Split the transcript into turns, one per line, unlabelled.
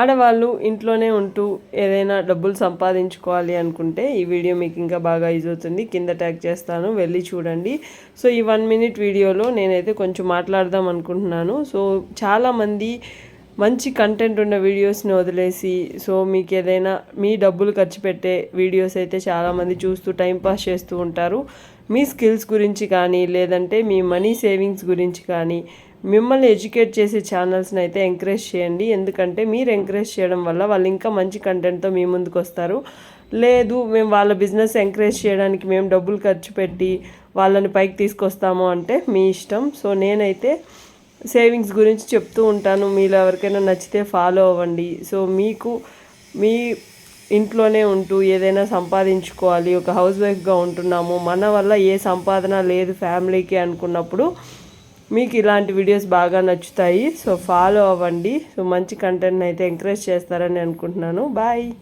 ఆడవాళ్ళు ఇంట్లోనే ఉంటూ ఏదైనా డబ్బులు సంపాదించుకోవాలి అనుకుంటే ఈ వీడియో మీకు ఇంకా బాగా యూజ్ అవుతుంది. కింద ట్యాగ్ చేస్తాను వెళ్ళి చూడండి. సో ఈ వన్ మినిట్ వీడియోలో నేనైతే కొంచెం మాట్లాడదాం అనుకుంటున్నాను. సో చాలామంది మంచి కంటెంట్ ఉన్న వీడియోస్ని వదిలేసి సో మీకు ఏదైనా మీ డబ్బులు ఖర్చు పెట్టే వీడియోస్ అయితే చాలామంది చూస్తూ టైంపాస్ చేస్తూ ఉంటారు. మీ స్కిల్స్ గురించి కానీ లేదంటే మీ మనీ సేవింగ్స్ గురించి కానీ మిమ్మల్ని ఎడ్యుకేట్ చేసే ఛానల్స్ని అయితే ఎంకరేజ్ చేయండి. ఎందుకంటే మీరు ఎంకరేజ్ చేయడం వల్ల వాళ్ళు ఇంకా మంచి కంటెంట్తో మీ ముందుకు వస్తారు. లేదు మేము వాళ్ళ బిజినెస్ ఎంకరేజ్ చేయడానికి మేము డబ్బులు ఖర్చు పెట్టి వాళ్ళని పైకి తీసుకొస్తాము అంటే మీ ఇష్టం. సో నేనైతే సేవింగ్స్ గురించి చెప్తూ ఉంటాను. మీలో ఎవరికైనా నచ్చితే ఫాలో అవ్వండి. సో మీకు మీ ఇంట్లోనే ఉంటూ ఏదైనా సంపాదించుకోవాలి. ఒక హౌస్ వైఫ్గా ఉంటున్నాము. మన వల్ల ఏ సంపాదన లేదు ఫ్యామిలీకి అనుకున్నప్పుడు మీకు ఇలాంటి వీడియోస్ బాగా నచ్చుతాయి. సో ఫాలో అవ్వండి. సో మంచి కంటెంట్ అయితే ఎంకరేజ్ చేస్తారని అనుకుంటున్నాను. బాయ్.